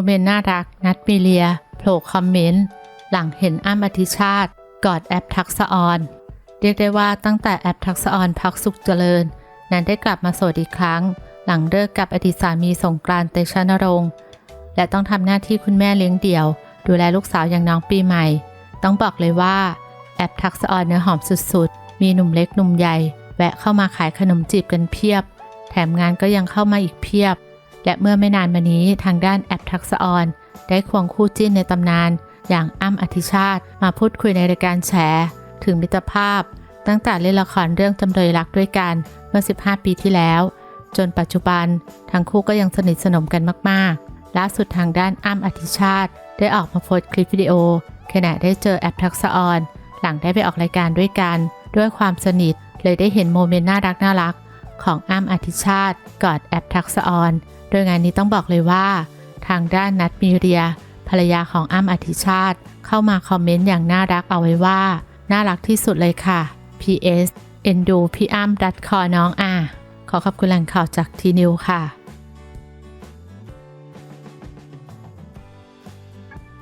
มเมนต์น่ารัก นัดมีเลียโผล่คอมเมนต์ หลังเห็นอ้ำอธิชาติ กอดแอปทักษออนเรียกได้ว่าตั้งแต่แอปทักษออนพักสุขเจริญ นั้นได้กลับมาโสดอีกครั้ง หลังเลิกกับอดีตสามีสงกรานต์เตชะนรงค์และต้องทำหน้าที่คุณแม่เลี้ยงเดี่ยว ดูแลลูกสาวอย่างน้องปีใหม่ ต้องบอกเลยว่า แอปทักษออนเนื้อหอมสุดๆ มีหนุ่มเล็กหนุ่มใหญ่ แวะเข้ามาขายขนมจีบกันเพียบ แถมงานก็ยังเข้ามาอีกเพียบ และเมื่อไม่นานมานี้ทางด้านแอ ทักษออนได้ควงคู่จิ้นในตำนาน อย่างอ้ำอธิชาติ มาพูดคุยในรายการแฉถึงมิตรภาพ ตั้งแต่เล่นละครเรื่องจำเลยรักด้วยกันเมื่อ 15 ปีที่แล้ว จนปัจจุบัน ทั้งคู่ก็ยังสนิทสนมกันมากๆล่าสุดทางด้านอ้ำอธิชาติ ได้ออกมาโพสต์คลิปวิดีโอขณะได้เจอแอปทักษออน หลังได้ไปออกรายการด้วยกัน ด้วยความสนิทเลยได้เห็นโมเมนต์น่ารักน่ารักๆของอ้ำอธิชาติกอดแอปทักษออน โดยงานนี้ต้องบอกเลยว่า ทางด้านนัดมีเรีย ภรรยาของอ้ำอธิชาติ เข้ามาคอมเมนต์อย่างน่ารักเอาไว้ว่า น่ารักที่สุดเลยค่ะ PS เอ็นดูพี่อ้ำดัดคอน้องอะขอขอบคุณแหล่งข่าวจากทีนิวค่ะ